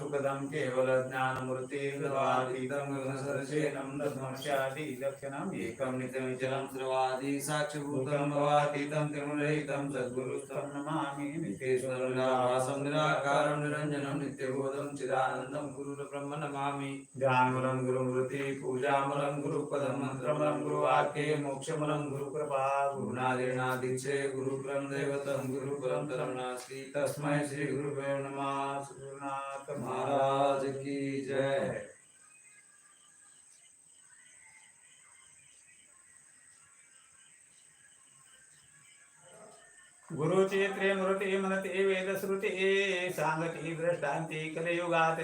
सुखदं केवलज्ञानमूर्तिर्वातीतं गगनसदृशेनं दध्मस्यादि दक्षिणम् एकं नित्यमिचलं सर्वादि साक्षीभूतं भवातीतं भवातीतं त्रिगुणरहितं सद्गुरुस्तं नमामि नित्येश्वरं निराभासं निराकारं निरञ्जनं नित्यबोधं चिदानन्दं गुरुर्ब्रह्म नमामि ध्यानमलं गुरुमूर्ति पूजामलं गुरुपदं मन्त्रमलं गुरुवाक्ये मोक्षमलं गुरुकृपा गुरुनादिनादिच्छे गुरुपरं दैवतं गुरुपरं परं नास्ति तस्मै श्री गुरुभ्यो नमः श्रीनाथ महाराज की जय। गुरुची त्रिमूर्ती मनते वेदश्रुती सांगती दृष्टांती कलियुगात।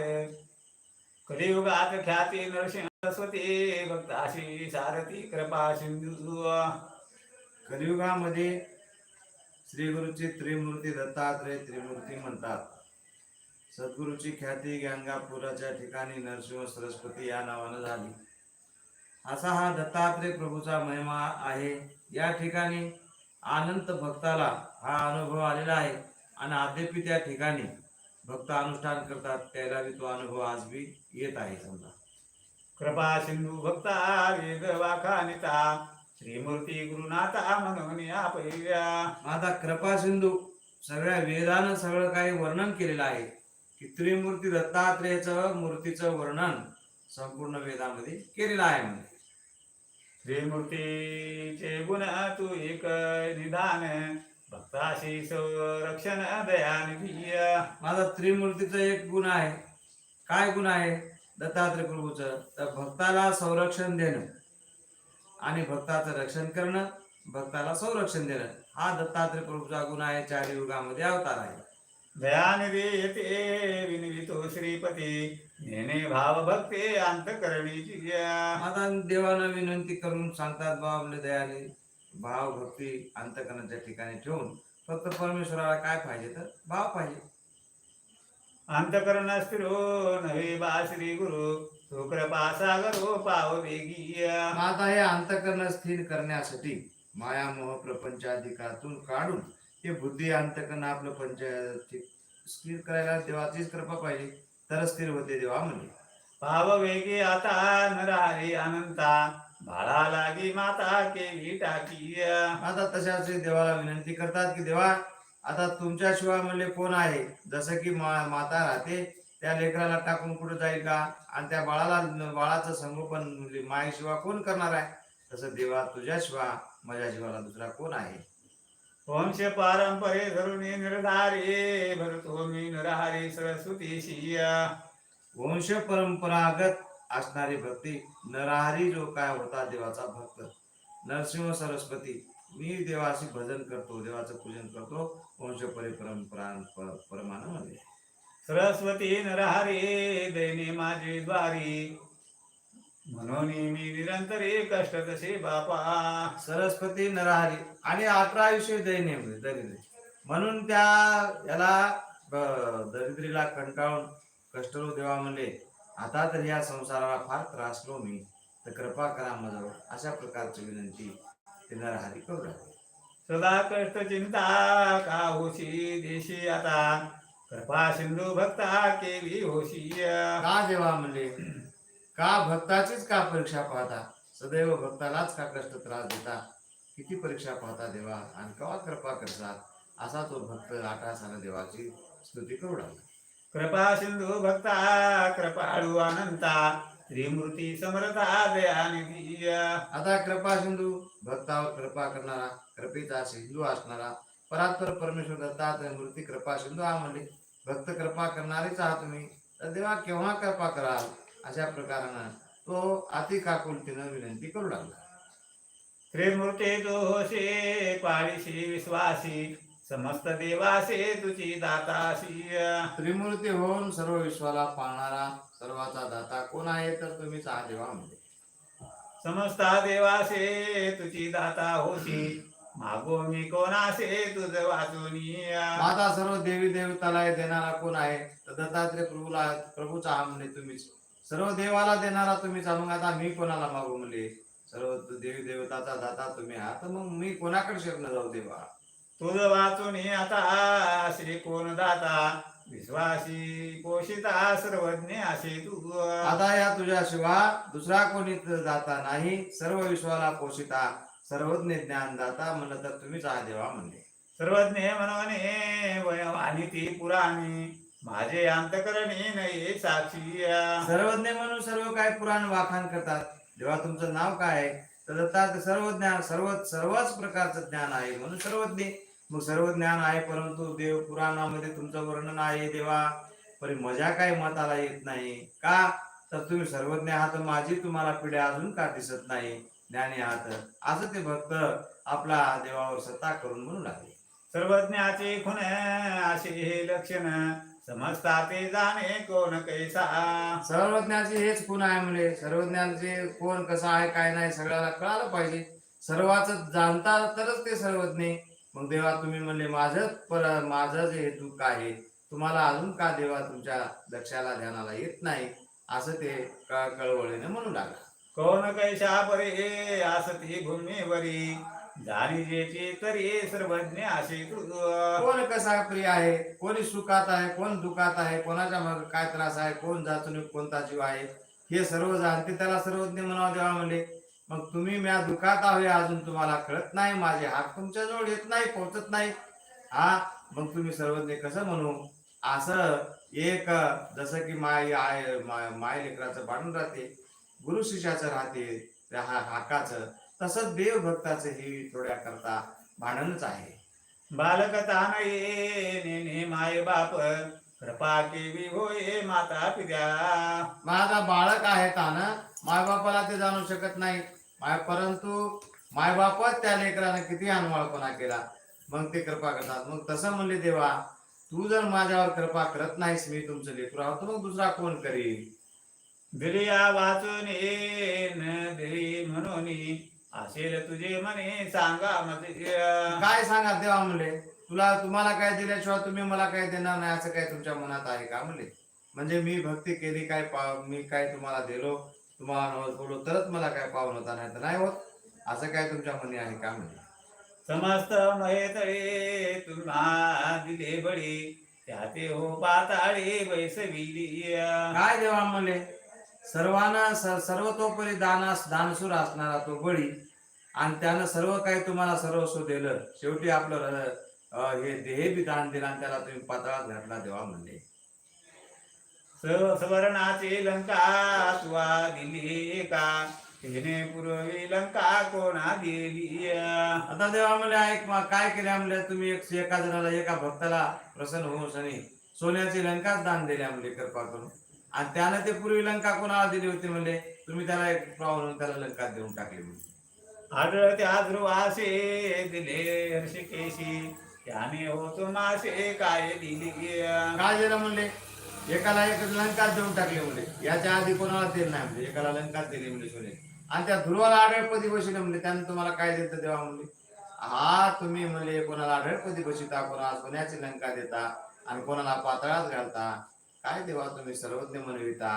कलियुगात ख्याती नरसिंह सरस्वती भक्ताशी सारथी कृपा सिंधू। कलियुगामध्ये श्री गुरुची त्रिमूर्ती दत्तात्रय त्रिमूर्ती म्हणतात। सद्गुरूची ख्याती गंगापुराच्या ठिकाणी नरसिंह सरस्वती या नावानं झाली. असा हा दत्तात्रय प्रभूचा महिमा आहे. या ठिकाणी अनंत भक्ताला हा अनुभव आलेला आहे आणि अद्यापी त्या ठिकाणी भक्त अनुष्ठान करतात. त्याला बी तो अनुभव आज बी येत आहे समजा. कृपा सिंधू भक्ता वेद वाखानिता श्रीमूर्ती गुरुनाथा म्हणून या पहिल्या. आता कृपा सिंधू सगळ्या वेदानं सगळं काही वर्णन केलेलं आहे. की त्रिमूर्ती दत्तात्रेयचं मूर्तीचं वर्णन संपूर्ण वेदामध्ये केलेलं आहे म्हणजे श्रीमूर्तीचे गुण तू एक निदान भक्ताशी संरक्षण दयानिधी माझा त्रिमूर्तीचं एक गुण आहे. काय गुण आहे? दत्तात्रय प्रभूचं. तर भक्ताला संरक्षण देणं आणि भक्ताचं रक्षण करणं भक्ताला संरक्षण देणं. हा दत्तात्रय प्रभूचा गुण आहे चार युगामध्ये अवतार आहे. दयानिधी येते विनवितो श्रीपती। नेने भाव भक्ते अंतकरणीची आता देवानं विनंती करून सांगतात बा आपल्या दयाने भाव भक्ती अंतकरणाच्या ठिकाणी ठेवून फक्त परमेश्वराला काय पाहिजे तर भाव पाहिजे. अंतकरण स्थिरो नवे बा श्री गुरु तो कृपा सागरो पाव वेगी आता हे अंतकरण स्थिर करण्यासाठी मायामोह प्रपंचाधिकातून काढून हे बुद्धी अंतकरण आपलं पंच स्थिर करायला देवाचीच कृपा पाहिजे तर स्थिर होते देवा म्हणजे पाव वेगी आता नरहरी अनंता बाळा लागी माता केली टाकी आता तशाच देवाला विनंती करतात की देवा आता तुमच्याशिवाय म्हणले कोण आहे? जसं की मा माता राहते त्या लेकराला टाकून कुठं जाईल का? आणि त्या बाळाला बाळाचं संगोपन म्हणजे मायशिवाय कोण करणार आहे? तसं देवा तुझ्याशिवाय माझ्या जीवाला दुसरा कोण आहे? वंश पारंपरे धरून निर्धारे भरतो मी नरहरी सरस्वती शिया वंश परंपरागत असणारी भक्ती नरहरी जो काय होता देवाचा भक्त नरसिंह सरस्वती मी देवाशी भजन करतो देवाचं पूजन करतो वंश परंपरा मध्ये सरस्वती नरहरी दैने माझी द्वारी म्हणून मी निरंतरे कष्ट कसे बापा. सरस्वती नरहरी. आणि अठरा विषय दैन्य दरिद्री. म्हणून त्या याला दरिद्रीला कंटाळून कष्टलो देवा म्हणले आता तर या संसाराला फार त्रासलो मी. तर कृपा करा माझ्यावर. अशा प्रकारची विनंती ते नरहरी करू लागले. सदा कष्ट चिंता का होशी देशी आता? कृपा सिंधू भक्ता केली होशी का देवा म्हणले? का भक्ताचीच का परीक्षा पाहता? सदैव भक्तालाच का कष्ट त्रास देता? किती परीक्षा पाहता देवा? आणि केव्हा कृपा करतात असा तो भक्त आठासाला देवाची स्तुती करू लागला. कृपा सिंधू भक्ता कृपाळू अनंता त्रिमूर्ती समर्था दयानिधी आता कृपा सिंधू भक्तावर कृपा करणारा कृपेचा सिंधू असणारा परात्पर परमेश्वर दत्तात्रय मूर्ती कृपा सिंधू हा म्हणले भक्त कृपा करणारेच आहात तुम्ही. तर देवा केव्हा कृपा कराल? अशा प्रकारानं तो अति काकुलतीनं विनंती करू लागला. त्रिमूर्ते दोषे पाळीशी विश्वासी समस्त देवासे तुझी दाताशी. त्रिमूर्ती होऊन सर्व विश्वाला पाळणारा सर्वाचा दाता कोण आहे तर तुम्हीच हा देवा म्हणजे. समस्ता देवासे तुझी दाता होशी. मागो मी कोणासे तुझ वाचूनी. आता सर्व देवी देवताला देणारा कोण आहे? तर दत्तात्रय प्रभूला प्रभूचा हा म्हणजे तुम्हीच. सर्व देवाला देणारा तुम्हीच हा. मग आता मी कोणाला मागू म्हणले? सर्व देवी देवताचा दाता तुम्ही आहात तर मग मी कोणाकडे शरण जाऊ देवा? तुझ वाचून आता श्री कोण दाता? विश्वासी पोषिता सर्वज्ञ असे तू. आता या तुझ्या शिवा दुसरा कोणी जाता नाही सर्व विश्वाला पोषिता सर्वज्ञ ज्ञान दाता म्हणलं तर तुम्हीच हा देवा म्हणले. सर्वज्ञ म्हणवने वय- आणि ती पुराणी. माझे अंतकरणी नाही साक्षी सर्वज्ञ म्हणून सर्व काय पुराण वाखाण करतात? जेव्हा तुमचं नाव काय आहे? तर दत्तात सर्व ज्ञान सर्व सर्वच प्रकारचं ज्ञान आहे म्हणून सर्वज्ञ. मग सर्व ज्ञान आहे परंतु देव पुराणामध्ये तुमचं वर्णन आहे देवा. पण मजा काय मताला येत नाही. का? तर तुम्ही सर्वज्ञ आहात माझी तुम्हाला पिढ्या अजून का दिसत नाही? ज्ञानी आहात. असं ते भक्त आपला देवावर सत्ता करून म्हणू लागले. सर्वज्ञाचे खुण असे हे लक्षण समजता ते जाणे कोण कैसा? सर्वज्ञाचे हेच गुण आहे म्हणजे सर्वज्ञाचे कोण कसं आहे काय नाही सगळ्याला कळालं पाहिजे. सर्वाच जाणता तरच ते सर्वज्ञ. मग देवा तुम्ही म्हणले माझं पर माझं जे हेतू काय आहे तुम्हाला अजून का देवा तुमच्या लक्षाला ध्यानाला येत नाही? असं ते कळवळीने म्हणू लागला. कोण कैसा परे असती भूमीवरी. जाणी जेचे तरी सर्वज्ञ असे कोण कसा प्रिय आहे? कोणी सुखात आहे? कोण दुखात आहे? कोणाच्या मग काय त्रास आहे? कोण जातून कोणता जीव आहे? हे सर्व जाणते त्याला सर्वज्ञ म्हणावं देवा म्हणले मग तुम्ही म्या दुखात आहे अजून तुम्हाला कळत नाही. माझे हात तुमच्या जवळ येत नाही पोहोचत नाही. हा? मग तुम्ही सर्वज्ञ कसं म्हणू? असं एक जसं की माय आय माय लेकराचं भांडण राहते गुरु शिष्याचं राहते त्या हा हाकाचं. तसंच देव भक्ताचं ही थोड्या करता भांडणच आहे बालक तान ये माय बाप कृपा केवी होय माता पित्या. माझा बाळक आहे तान मायबापाला ते जाणू शकत नाही. माय परंतु मायबापच त्या लेकरानं किती अनवाळपणा केला. मग ते कृपा करतात. मग तसं म्हणले देवा तू जर माझ्यावर कृपा करत नाहीस मी तुमचं लेकरू आहोत मग दुसरा कोण करील दिलिया वाचून न दिली म्हणून. असेल तुझे म्हणे सांगा मते काय सांगा देवा म्हणले तुला तुम्हाला काय दिल्याशिवाय तुम्ही मला काय देणार नाही असं काय तुमच्या मनात आहे का म्हणले म्हणजे मी भक्ती केली काय पा मी काय तुम्हाला दिलो तुम्हाला नवस बोललो तरच मला काय पावन होता नाही तर नाही होत. असं काय तुमच्या मनी आहे का म्हणले समस्त महेतळे तुम्हा दिले बळी त्याते हो पाताळे बैसविली काय देवा म्हणले सर्वांना सर्वतोपरी दानास दानसूर असणारा तो बळी आणि त्यानं सर्व काही तुम्हाला सर्वस्व दिलं. शेवटी आपलं हे देह बी दान दिला आणि त्याला तुम्ही पातळात घातला देवा म्हणले. सवर्णाचे लंका तुवा दिली का तिने पूर्वी लंका कोणा दिली? आता देवा म्हणले ऐक काय केल्या म्हणले तुम्ही? एक एका जणाला एका भक्ताला प्रसन्न होऊन सनी सोन्याची लंकाच दान दिल्या म्हणले कृपा करून आणि त्यानं ते पूर्वी लंका कोणाला दिली होती म्हणले? तुम्ही त्याला एक पाहून त्याला लंका देऊन टाकली म्हणले आढळते ध्रुवासे दिले हर्षिकेशी. त्याने हो मासे काय दिली काय दिलं म्हणले? एकाला एक लंकाच देऊन टाकले म्हणले. याच्या आधी कोणाला दिले नाही म्हणजे एकाला लंकाच दिली म्हणजे सोने. आणि त्या ध्रुवाला आढळपदी बसले म्हणले. त्याने तुम्हाला काय देतं देवा म्हणले? हा तुम्ही म्हणले कोणाला आढळपदी बसिता कोणाला सोन्याची लंका देता आणि कोणाला पातळात घालता. काय देवा तुम्ही सर्वज्ञ म्हणविता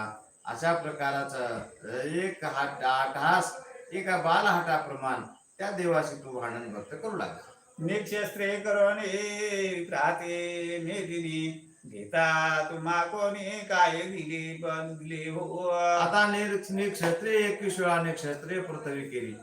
अशा प्रकाराचं एक हा आठास एका बालहाटाप्रमाण त्या देवाशी तू भांडण भक्त करू लागला. निक्षस्त्रे करोने प्राते मेदिनी घेता तुम्हा कोणी काय दिली दिले हो. आता नि क्षत्रिय एकवीस वेळा ने क्षत्रिय पृथ्वी केली.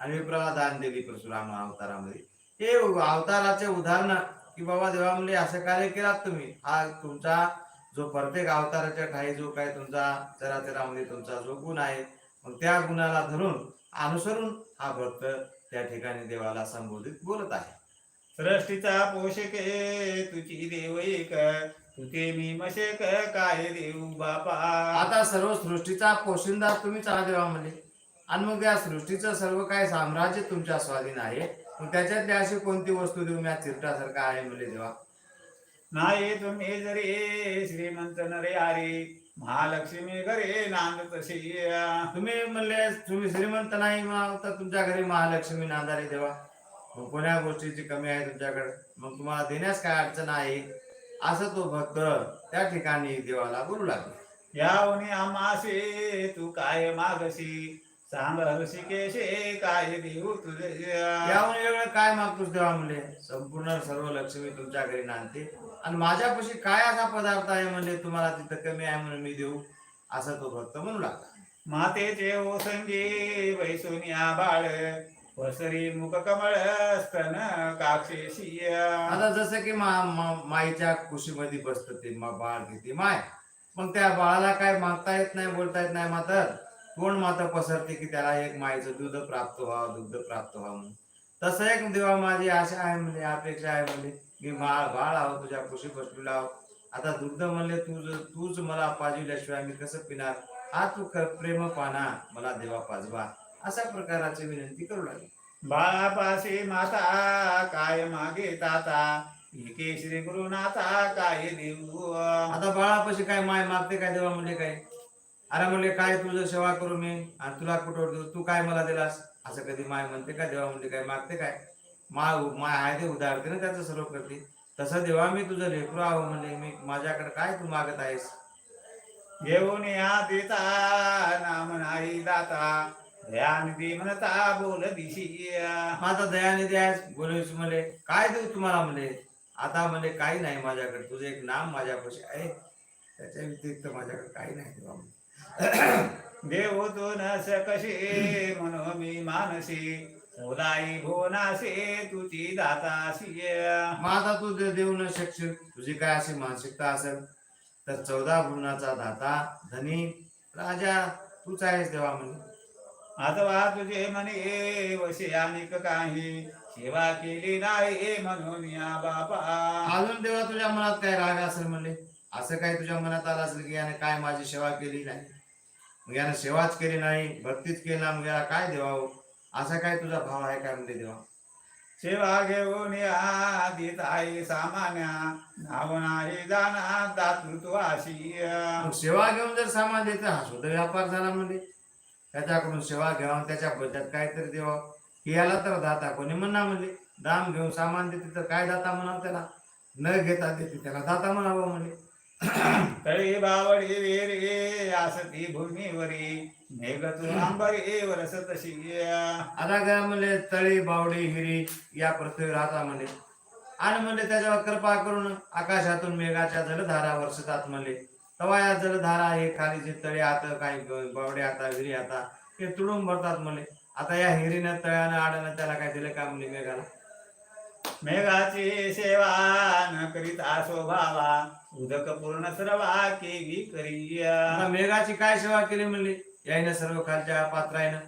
आणि विप्राला दान दिली परशुराम अवतारामध्ये. हे अवताराचे उदाहरण की बाबा देवा म्हणले असं कार्य केलात तुम्ही. हा तुमचा जो प्रत्येक अवताराच्या ठाई जो काय तुमचा चराचरामध्ये तुमचा जो गुण आहे मग त्या गुणाला धरून अनुसरून हा भक्त त्या ठिकाणी देवाला संबोधित बोलत आहे. सृष्टीचा पोषके तुझी देव एक तुते मी मशक काय देऊ बापा? आता सर्व सृष्टीचा पोशिंदा तुम्हीच देवा म्हणजे आणि मग त्या सृष्टीचं सर्व काय साम्राज्य तुमच्या स्वाधीन आहे? मग त्याच्यातली अशी कोणती वस्तू देऊ मी चिरटासारखा आहे म्हणजे देवा? नाही तुम्ही जरी श्रीमंत नरे आरे महालक्ष्मी घरे नांद तशी. तुम्ही म्हणले तुम्ही श्रीमंत नाही म्हणाल तर तुमच्या घरी महालक्ष्मी नांदारी देवा. मग कोण्या गोष्टीची कमी आहे तुमच्याकडे? मग तुम्हाला देण्यास काय अडचण आहे? असं तो भक्त त्या ठिकाणी देवाला बोलू लागला. यावनी आमासे तू काय मागसी सांग ऋषिकेशे काय देऊ तुझे? याहून वेगळं काय मागतोस देवा म्हणले? संपूर्ण सर्व लक्ष्मी तुमच्या घरी नांदते. आणि माझ्यापाशी काय असा पदार्थ आहे म्हणजे तुम्हाला तिथं कमी आहे म्हणून मी देऊ? असं तो भक्त म्हणू लागला. मातेचे ओसंगी वैसुनिया बाळ वसरी मुख कमळ स्तन काक्षेशी आता जसं की मा, मा- माईच्या कुशीमध्ये बसत ते मा- बाळ घेते माय. मग त्या बाळाला काय मागता येत नाही बोलता येत नाही मात्र कोण मात्र पसरते की त्याला एक माईचं दूध प्राप्त व्हावं दुग्ध प्राप्त व्हावं म्हणून. तसं एक देवा माझी आशा आहे म्हणजे अपेक्षा आहे म्हणजे. की बाळ बाळ आहो तुझ्या कुशी बसलेला आहो. आता दुग्ध म्हणले तू तूच मला पाजविल्याशिवाय मी कसं पिणार? हा तू प्रेम पाना मला देवा पाजवा. अशा प्रकाराची विनंती करू लागली. बाळापाशी माता काय मागे ताता एके श्री गुरुनाथा काय देऊ? आता बाळापाशी काय माय मागते काय देवा म्हणजे काय? अरे म्हणले काय तुझं सेवा करू मी? आणि तुला कुठं तू काय मला दिलास? असं कधी माय म्हणते का देवा म्हणजे काय मागते काय? मा माय आहे ते उदाहरते ना त्याचं सर्व करते तसं देवा मी तुझं लेकरू आहो म्हणजे मी माझ्याकडे काय तू मागत आहेस? घेऊन या देता नाम नाही दाता. ध्यान दे म्हणता बोल दिशी माझा दयानिधी आहेस बोलवीस म्हणले. काय देऊ तुम्हाला म्हणले? आता म्हणजे काही नाही माझ्याकडे. तुझं एक नाम माझ्यापाशी आहे. त्याच्या व्यतिरिक्त माझ्याकडे काही नाही देवा म्हणले. देव तो न सकशे म्हणून मी मानसी? ओलाई भुवनासे तुझी मग आता तू दे- देऊ न शकशील. तुझी काय अशी मानसिकता असेल? तर चौदा भुवनाचा दाता धनी राजा तूच आहेस देवा म्हणजे अथवा तुझे म्हणे वशे अनेक काही. सेवा केली नाही म्हणून या बापा अजून देवा तुझ्या मनात काय राग असेल म्हणले? असं काय तुझ्या मनात आलं असेल की याने काय माझी सेवा केली नाही? मग यानं सेवाच केली नाही भक्तीच केली नाही मग याला काय देवावं असा काय तुझा भाव आहे काय म्हणते देवा सेवा घेऊन देत आहे सामान्या. नाव नाही जाना दातृत्वाशी मग सेवा घेऊन जर सामान देत हा सुद्धा व्यापार झाला म्हणजे? त्याच्याकडून सेवा घ्यावं त्याच्या बदल्यात काहीतरी द्यावं की याला तर दाता कोणी म्हणणार म्हणजे? दाम घेऊन सामान देते तर काय दाता म्हणावं त्याला? न घेता देते त्याला दाता म्हणावं म्हणजे? तळी बावडी वेरे आसती भूमीवरी मेघ तू अंबरी वरसतशी आता काय म्हणले तळी बावडी हिरी या पृथ्वी राहता म्हणले. आणि म्हणले त्याच्यावर कृपा करून आकाशातून मेघाच्या जलधारा वर्षतात म्हणले. तवा या जलधारा हे खाली जे तळे आता काही बावडे आता हिरी आता ते तुडून भरतात म्हणले. आता या हिरीनं तळ्यानं आडनं त्याला काय दिलं का म्हणले मेघाला? मेघाची सेवा न करीता स्वभावा उदक पूर्ण सर्वा केवी करी मेघाची काय सेवा केली म्हणली? यायनं सर्व खालच्या पात्रायनं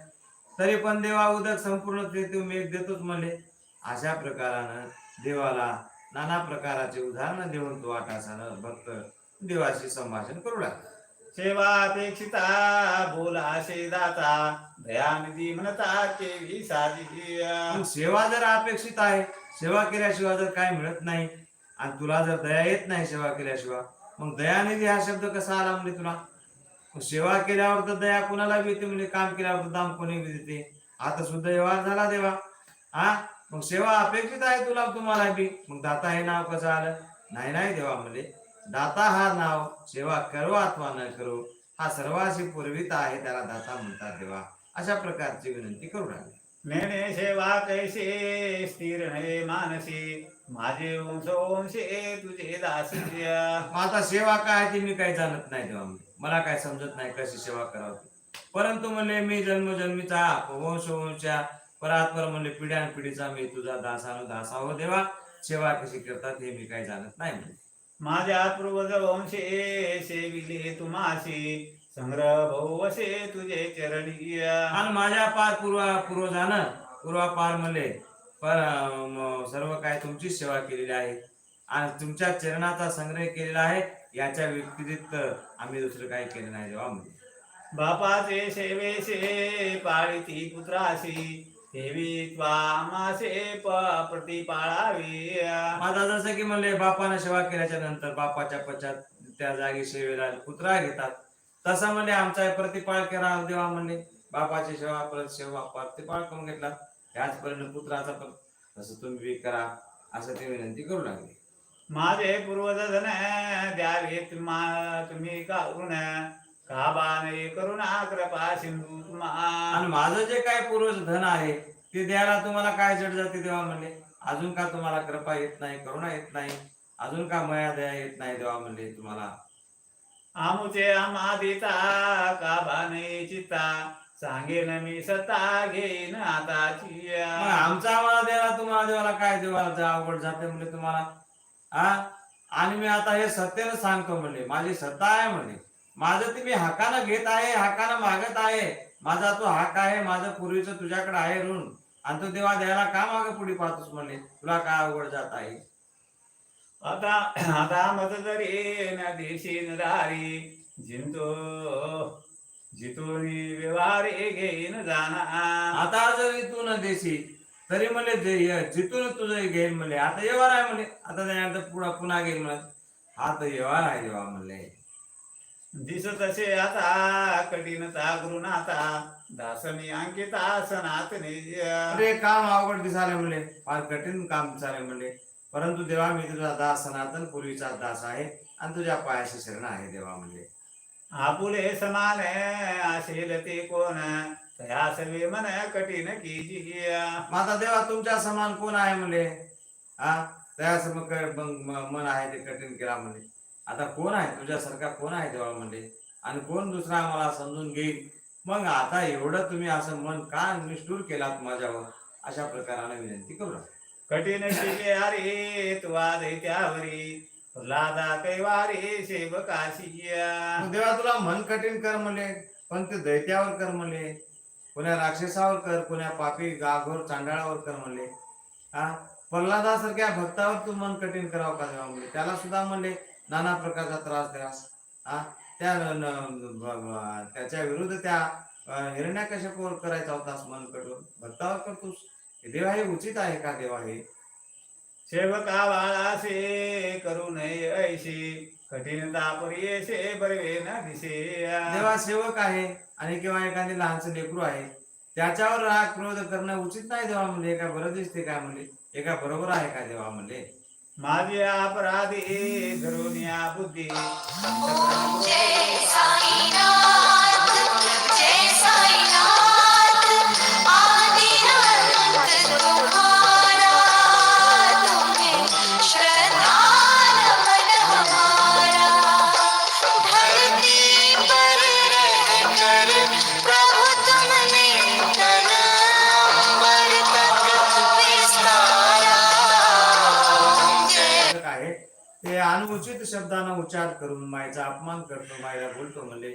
तरी पण देवा उदक संपूर्ण मेघ देतोच म्हणले. अशा प्रकारानं देवाला नाना प्रकाराचे उदाहरण देऊन तो आकाशानं भक्त देवाशी संभाषण करू लागला. सेवा अपेक्षिता बोलाशे दाता दयानिधी म्हणता केवी साधी मग सेवा जर अपेक्षित आहे सेवा केल्याशिवाय जर काय मिळत नाही आणि तुला जर दया येत नाही सेवा केल्याशिवाय मग दयानिधी हा शब्द कसा आला म्हणजे तुला? सेवा केल्यावर तर दया कोणाला बी येते म्हणजे काम केल्यावर तर दाम कोणी बी देते आता सुद्धा व्यवहार झाला देवा. हा? मग सेवा अपेक्षित आहे तुला तुम्हाला बी. मग दाता हे नाव कसं आलं? नाही नाही देवा म्हणजे दाता हा नाव सेवा करो अथवा न करो हा सर्वाशी पूर्वित आहे त्याला दाता म्हणतात देवा अशा प्रकारची विनंती करू लागली. नेणे सेवा कैसे स्थिर नये मानसी. माझे वंश वंशे तुझे दासी आता सेवा काय ती मी काही जाणत नाही देवा. मला काय समजत नाही कशी सेवा करावी. परंतु म्हणले मी जन्मजन्मीचा वंश वंशा परात्पर म्हणले पिढ्यान पिढीचा मी तुझा दासानु दासाहो देवा. सेवा कशी करतात हे मी काही जाणत नाही म्हणजे माझ्या पूर्वज वंशे सेविले तुमाशी संग्रह बहुवशे तुझे चरणी आणि माझ्या पार पूर्वा पूर्वजानं पूर्वापार म्हणले पर म, सर्व काय तुमची सेवा केलेली आहे. आणि तुमच्या चरणाचा संग्रह केलेला आहे याच्या व्यतिरिक्त आम्ही दुसरं काही केलं नाही. म्हणजे बापाचे सेवेशे पाळिती पुत्राशी देवी त्वामासे प प्रतिपाळावी आता जसं की म्हणले बापानं सेवा केल्याच्यानंतर बापाच्या पश्चात त्या जागी सेवेला पुत्रा घेतात. तसा म्हणले आमचा प्रतिपाळ करा देवा म्हणले बापाची सेवा परत सेवा प्रतिपाळ करून घेतला. त्याचपर्यंत पुत्राचा पण तसं तुम्ही करा असं ते विनंती करू लागले. माझे पूर्वज धन द्यावे तुम्हा तुम्ही करुणा कृपा सिंधू आणि माझं जे काय पूर्वज धन आहे ते द्यायला तुम्हाला काय जड जाते देवा म्हणले? अजून का तुम्हाला कृपा येत नाही करुणा येत नाही? अजून का मया दया येत नाही देवा म्हणले तुम्हाला? आमुचे आम्हा देता काबा नाही चित्ता सांगेन मी सत्ता घेईन आताची मग आमचा आम्हाला द्यायला तुम्हाला देवाला काय देवाला अवघड जाते म्हणले तुम्हाला? हा आणि मी आता हे सत्यानं सांगतो म्हणले. माझी सत्ता आहे म्हणले. माझं ते मी हकानं घेत आहे हकानं मागत आहे. माझा तो हक आहे माझं पूर्वीचं तुझ्याकडे आहे ऋण. आणि तो देवा द्यायला का मागे पुढे पाहतोस म्हणले तुला काय अवघड जात आहे? आता आता मत जरी न देशीन दारी जिंतो जितून व्यवहारे घेईन जाना आता जरी तू न देशी तरी म्हणले जे- जिथून तुझं घेईल म्हणले आता येवार आहे म्हणले आता त्यानंतर पुढं पुन्हा घेईल म्हणत हा तर येवार आहे देवा म्हणले. दिसत असे आता कठीणता गृणाता दासनी अंकिता सनातने अरे काम अवघड दिसायला म्हणले. फार कठीण काम दिसायला म्हणले. परंतु देवा मी तुझा दास सनातन पूर्वीचा दास आहे आणि तुझ्या पायाशी शरण आहे देवा म्हणले. आपुले समान असेल ते कोण? तया सर्वे मन कठीण की मग आता देवा तुमच्या समान कोण आहे म्हणले? हा त्या मन आहे ते कठीण केला म्हणले. आता कोण आहे? तुझ्यासारखा कोण आहे देवा म्हणले आणि कोण दुसरा मला समजून घेईल? मग आता एवढं तुम्ही असं मन का निष्ठूर केलात माझ्यावर? अशा प्रकाराने विनंती करू. कठीण शिले अरे तुवा दैत्यावरी प्रल्हादा कैवारे सेवकाशी देवा तुला मन कठीण कर म्हणले पण ते दैत्यावर कर म्हणले. कोण्या राक्षसावर कर कोण्या पापी गाघोर चांडाळावर कर म्हणले. हा प्रल्हादासारख्या भक्तावर तू मन कठीण करावं का देवा म्हणले? त्याला सुद्धा म्हणले नाना प्रकारचा त्रास द्यास हा? त्या त्याच्या विरुद्ध त्या हिरण्या कशावर करायचा होतास मन कठोर भक्तावर करतोस. देवा हे उचित आहे का देवा हे सेवका बाळासे करू नये ऐशी कठीणता परियेसे बरवे न दिसे देवा सेवक आहे आणि किंवा एखादी लहानसं लेकरू आहे त्याच्यावर राग क्रोध करणं उचित नाही देवा म्हणजे एका बरं दिसते काय म्हणले? एका बरोबर आहे का देवा म्हणले? माझे अपराधी धरून या बुद्धी जय साईनाथ अनुचित शब्दानं उच्चार करून मायचा अपमान करतो मायला बोलतो म्हणले.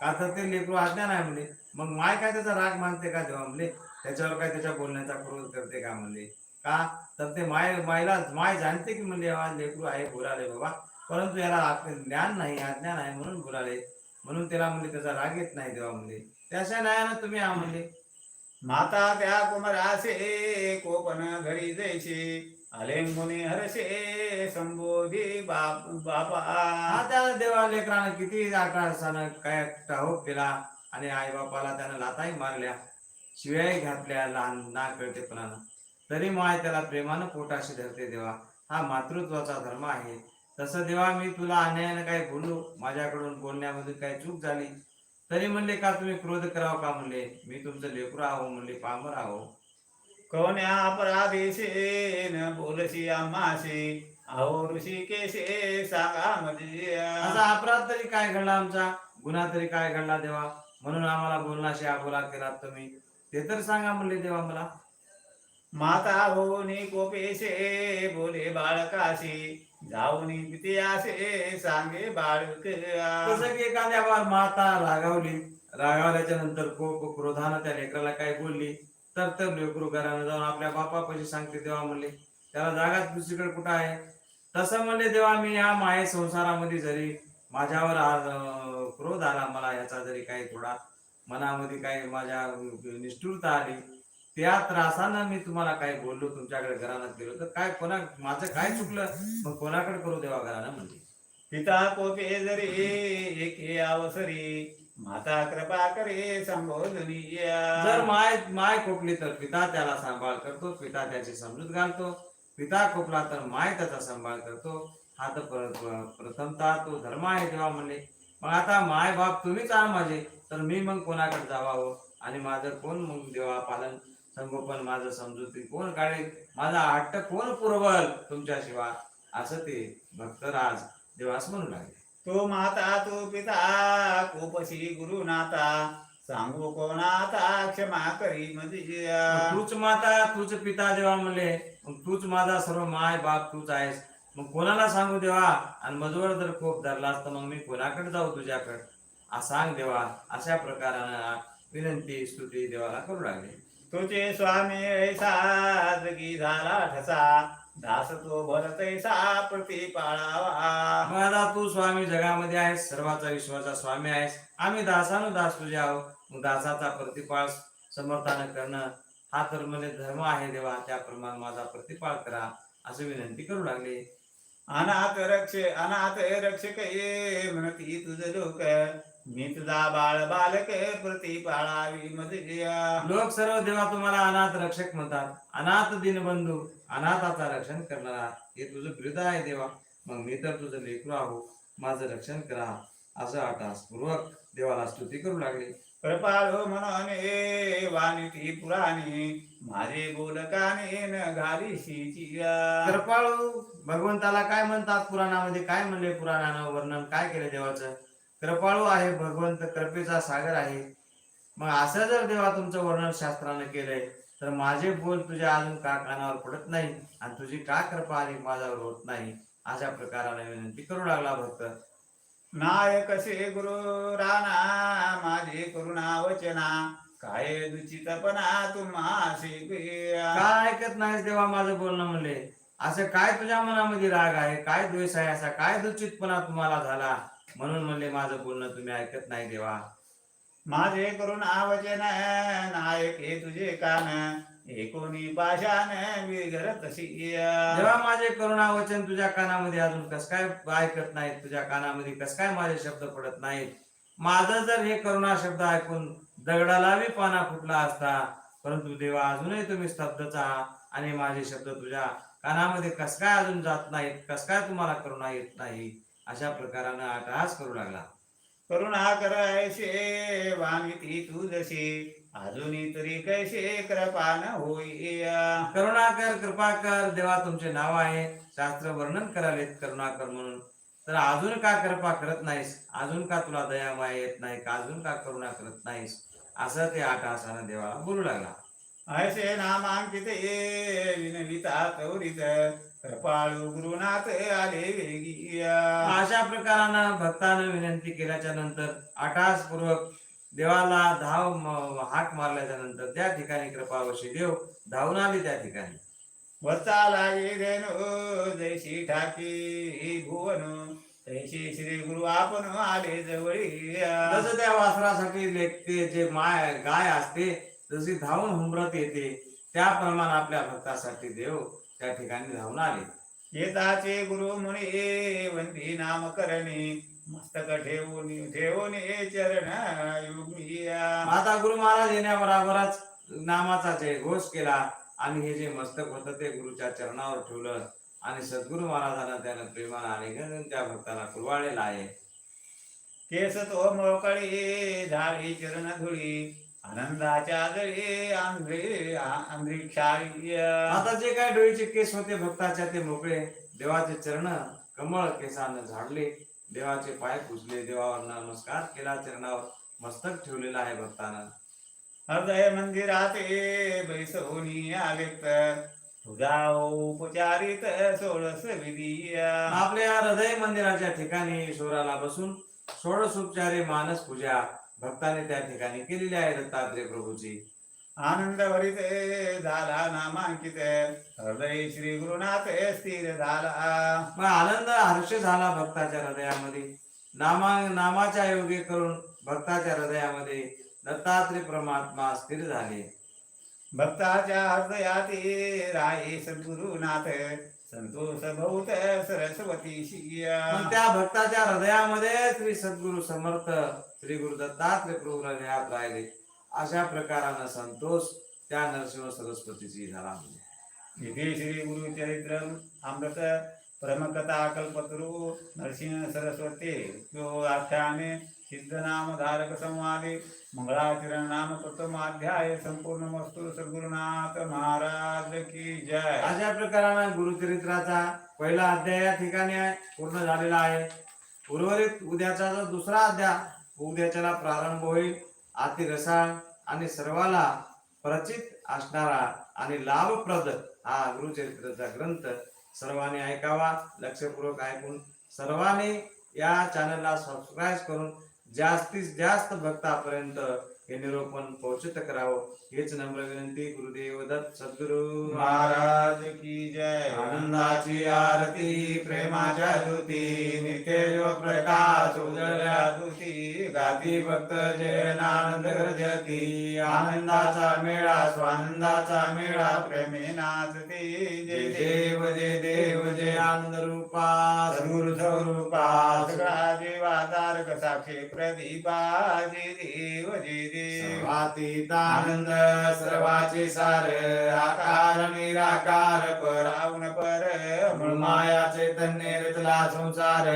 का तर ते लेकरू आज्ञा नाही म्हणले. मग माय काय त्याचा राग मानते का देवा म्हणले? त्याच्यावर काय त्याच्या बोलण्याचा क्रोध करते का म्हणले? का? तर ते माय मायला माय जाणते की म्हणले हा लेकरू आहे बोलाले बाबा. परंतु याला ज्ञान नाही आज्ञा नाही म्हणून बोलाले. म्हणून त्याला म्हणले त्याचा राग येत नाही देवा म्हणले. त्याच्या न्यायानं तुम्ही हा म्हणले. माता त्या कुमरासे कोपन घरी जायचे. अलेंगुनी हरसे संबोधी बाप बापा त्या देवा लेकरानं किती आकाशानं काय टाहोक केला आणि आई बापाला त्यानं लाताही मारल्या शिव्याही घातल्या लहान ना कळतेपणानं तरी माय त्याला प्रेमानं पोटाशी धरते देवा. हा मातृत्वाचा धर्म आहे. तसं देवा मी तुला अन्यायानं काही बोललो माझ्याकडून बोलण्यामध्ये काही चूक झाली. तरी म्हणले का तुम्ही क्रोध करावं का? म्हणले मी तुमचं लेकरू आहो म्हणले पामर आहो. कोण्या अपराधीसे न बोलशी आम्हाशी? अहो ऋषिकेशे सांगा म्हणजे. असा अपराध तरी काय घडला आमचा? गुन्हा तरी काय घडला देवा? म्हणून आम्हाला बोलण्याशी अबोला केला तुम्ही. ते तर सांगा म्हणले देवा मला. माता भोनी कोपेशे बोले बाळकाशी. जाऊनी पितियासे सांगे बाळक. कसं की एखाद्या बार माता रागावली. रागावल्याच्या नंतर कोप क्रोधानं त्या लेकराला काय बोलली? तर गुरुकाराने जाऊन आपल्या बापापाशी सांगते देवा म्हणले त्याला जागाच दुसरीकडे कुठं आहे? तसं म्हणले देवा मी या माये संसारामध्ये जरी माझ्यावर आज क्रोध आला मला याचा जरी काही थोडा मनामध्ये काही माझ्या निष्ठुरता आली त्या त्रासानं मी तुम्हाला काही बोललो तुमच्याकडे घरानं गेलो तर काय कोणा माझं काय चुकलं? मग कोणाकडे करू देवा घरानं म्हणजे पिता कोपे जरी एके अवसरी माता कृपा करे संबोधनी जर माय माय खोकली तर पिता त्याला सांभाळ करतो पिता त्याची समजूत घालतो. पिता खोकला तर माय त्याचा सांभाळ करतो. हा तर प्र- प्रथमतः तो धर्म आहे तेव्हा म्हणले. मग आता माय बाप तुम्हीच आहा माझे तर मी मग कोणाकडे जावावं? आणि माझं कोण मग देवा पालन? संगोपन माझं समजूती कोण काढेल? माझा हट्ट कोण पुरवल तुमच्याशिवाय? असं ते भक्तराज देवास म्हणू लागले. तो माता तो पिता कोपशी गुरुनाथा सांगू कोणाता क्षमा करी मग तूच माता तूच पिता देवा म्हणले. मग तूच माझा सर्व माय बाप तूच आहेस. मग कोणाला सांगू देवा? आणि मजवर जर कोप धरलास तर मग मी कोणाकडे जाऊ तुझ्याकडे? आ सांग देवा अशा प्रकारानं विनंती स्तुती देवाला करू लागले. तुझे स्वामी ऐसा जगी झाला ठसा. दास तो भरतैसा प्रति पाळावा मग आता तू स्वामी जगामध्ये आहेस सर्वाचा विश्वाचा स्वामी आहेस. आम्ही दासानुदास तुझे आहोत. दासाचा प्रतिपाळ समर्थानं करणं हा तर म्हणजे धर्म आहे देवा. त्याप्रमाणे माझा प्रतिपाळ करा. असं विनंती करू लागले. अनाथ रक्ष अनाथ रक्षक ये म्हणती तुझ लोक. मी तुझा बाळ बालक प्रति पाळावी लोक सर्व देवा तुम्हाला अनाथ रक्षक म्हणतात. अनाथ दिनबंधू अनाथाचा रक्षण करणारा. हे तुझं बिरुद आहे देवा. मग मी तर तुझं लेकरू आहो. माझं रक्षण करा. असं आटासपूर्वक देवाला स्तुती करू लागले. कृपाळू म्हणून ए वाणिती पुराणी माझे बोलकाने न घाली कृपाळू भगवंताला काय म्हणतात पुराणामध्ये? काय म्हणले पुराणानं? वर्णन काय केलं देवाचं? कृपाळू आहे भगवंत कृपेचा सागर आहे. मग असं जर देवा तुमचं वर्णन शास्त्रानं केलंय तर माझे बोल तुझ्या अजून का कानावर पडत नाही? आणि तुझी का कृपा आणि माझ्यावर होत नाही? अशा प्रकाराने विनंती करू लागला भक्त. नायक से गुरु राणा माझे करुणा वचना. काय दुचितपणा तुम्हासी का ऐकत नाहीस देवा माझं बोलणं म्हणले? असं काय तुझ्या मनामध्ये राग आहे? काय द्वेष आहे असा? काय दुचितपणा तुम्हाला झाला? म्हणून म्हणले माझं बोलणं तुम्ही ऐकत नाही देवा. माझे करुणा वचन नायक हे तुझे कान. एकोणी पाशान घर तशी जेव्हा माझे करुणा वचन तुझ्या कानामध्ये अजून कस काय ऐकत नाहीत तुझ्या कानामध्ये कस काय माझे शब्द पडत नाहीत? माझं जर हे करुणा शब्द ऐकून दगडाला बी पाना फुटला असता परंतु देवा अजूनही तुम्ही स्तब्धच आहात आणि माझे शब्द तुझ्या कानामध्ये कस काय अजून जात नाहीत कस काय तुम्हाला करुणा येत नाही? अशा प्रकारानं आटाहास करू लागला. करुणा कर ऐसे वाणिती तू जशी अजूनही तरी कैसे कृपान होई करुणा कर कृपा कर देवा तुमचे नाव आहे. शास्त्र वर्णन करालेत करुणा कर म्हणून. तर अजून का कृपा करत नाहीस? अजून का तुला दया माया येत नाही? का अजून का करुणा करत नाहीस? असं ते आठ आसानं देवाला बोलू लागला. ऐसे नामांकित विनविता तौरित कृपाळू गुरुनाथ आले वेगी अशा प्रकारानं भक्तानं विनंती केल्याच्यानंतर आठास पूर्वक देवाला धाव हाक मारल्याच्या नंतर त्या ठिकाणी कृपावशी देव धावून आले त्या ठिकाणी. लागे रेणू ठाकी भुवन तैशी श्री गुरु आपण आले जवळी जसं त्या वासरासाठी लेखते जे माय गाय असते जशी धावून हुंबरत येते. त्याप्रमाणे आपल्या भक्तासाठी देव त्या ठिकाणी धावून आले. येताचे गुरु मुनी वंदी नाम करणे मस्तक ठेवून ठेवून चरण युगी आता गुरु महाराज येण्याबरोबरच नामाचा जय घोष केला आणि हे जे मस्तक होतं ते गुरुच्या चरणावर ठेवलं आणि सद्गुरु महाराजांना त्यानं प्रेमानं आणि त्या भक्ताला कुरवाळलेला आहे. केस तो मोकळी झाली चरण धुळी. आनंदाच्या जळी आंध्री आंध्री क्षारी आता जे काय डोळीचे केस होते भक्ताच्या ते मोकळे देवाचे चरण कमळ केसानं झाडले देवाचे पाय पुजले देवावर नमस्कार केला चरणावर मस्तक ठेवलेला आहे भक्तानं. हृदय मंदिरात बैसवणी आलेत. तुझा उपचारित सोळस विधी आपल्या हृदय मंदिराच्या ठिकाणी ईश्वराला बसून षोडशोपचारे मानस पूजा भक्ताने त्या ठिकाणी केलेली आहे दत्तात्रय प्रभूची आनंद भरित झाला नामांकित. हृदय श्री गुरुनाथ स्थिर झाला. मग आनंद हर्ष झाला भक्ताच्या हृदयामध्ये. नामा नामाच्या योगे करून भक्ताच्या हृदयामध्ये दत्तात्रय परमात्मा स्थिर झाले. भक्ताच्या हृदयात राये सद्गुरुनाथ संतोष भौत सरस्वती शिया त्या भक्ताच्या हृदयामध्ये श्री सद्गुरु समर्थ श्री गुरु दत्तात्रय प्रभू हृदयात राहिले. अशा प्रकारानं संतोष त्या नरसिंह सरस्वतीची झाला इथे श्री गुरु चरित्र अमृत परमकथा कल्पतरू नरसिंह सरस्वती यो आख्याने सिद्धनाम धारक संवादे मंगळाचरण नाम प्रथमाध्याय संपूर्ण मस्तू सद्गुरुनाथ महाराज की जय. अशा प्रकारानं गुरुचरित्राचा पहिला अध्याय या ठिकाणी पूर्ण झालेला आहे. उर्वरित उद्याचा जो दुसरा अध्याय उद्याच्याला प्रारंभ होईल. अति रसाळ आणि सर्वाला प्रचित असणारा आणि लाभप्रद हा गुरुचरित्राचा ग्रंथ सर्वांनी ऐकावा. लक्षपूर्वक ऐकून सर्वांनी या चॅनलला सबस्क्राईब करून जास्तीत जास्त भक्तापर्यंत हे निरोपण पोहोचित करावं. हेच नम्र विनंती गुरुदेव दत्त सद्गुरु. महाराज की जय. आनंदाची आरती प्रेमाच्या ज्योती नित्य योग प्रकाश उजळल्या दूती गाती भक्त जय आनंद गर्जती. आनंदाचा मेळा स्वानंदाचा मेळा प्रेमे नाचती. जय देव जय देव जय आनंद रूपा. सद्गुरु स्वरूपा सगळा जीवा तारक साक्षी प्रदीपा जय देव जय सर्वातीतानंद सर्वाचे सार आकार निराकार परावन पर माया चैतन्य रतला संसार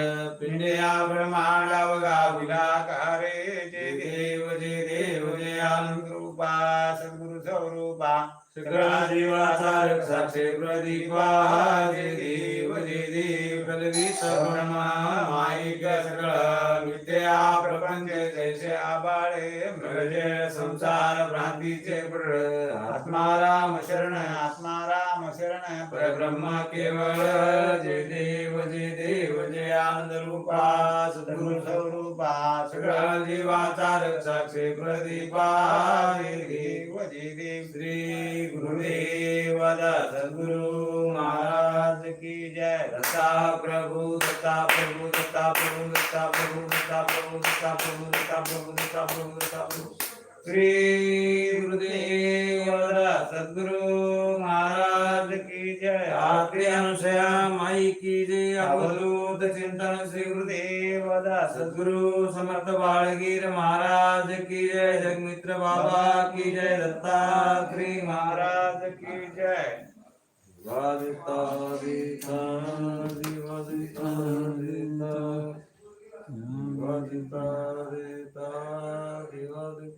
पिंडया ब्रह्मांडावगा विलाकारे जे देव जे देव जे आनंद रूपा सद्गुरु स्वरूपा शुक्रादिवासारक साक्षे विद्या प्रपंच जैसे आबाळे मृगजे संसार भ्रांतीचे प्र आत्मा राम शरण आत्मा राम शरण परब्रह्म केवळ जय देव जय देव जय आनंद रूपा सद्गुरु सद्गुरु सगळा जीवाचा रक्षाक्षे प्रदीपा श्री गुरुदेव दत्त सद्गुरु महाराज की जय दत्ता प्रभु दत्ता प्रभु दत्ता प्रभु दत्ता प्रभु दत्ता प्रभु दत्ता प्रभु दत्ता प्रभु दत्ता प्रभु दत्ता प्रभु श्री गुरुदेव सद्गुरु महाराज की जय। आखरी अनुसया माई की जय। अवधूत चिंतन श्री गुरुदेव दत्त सद्गुरु समर्थ बाळगीर महाराज की जय। जगमित्र बाबा की जय। दत्तात्री महाराज की जय। वादिता दिता दिवादिता दिता वादिता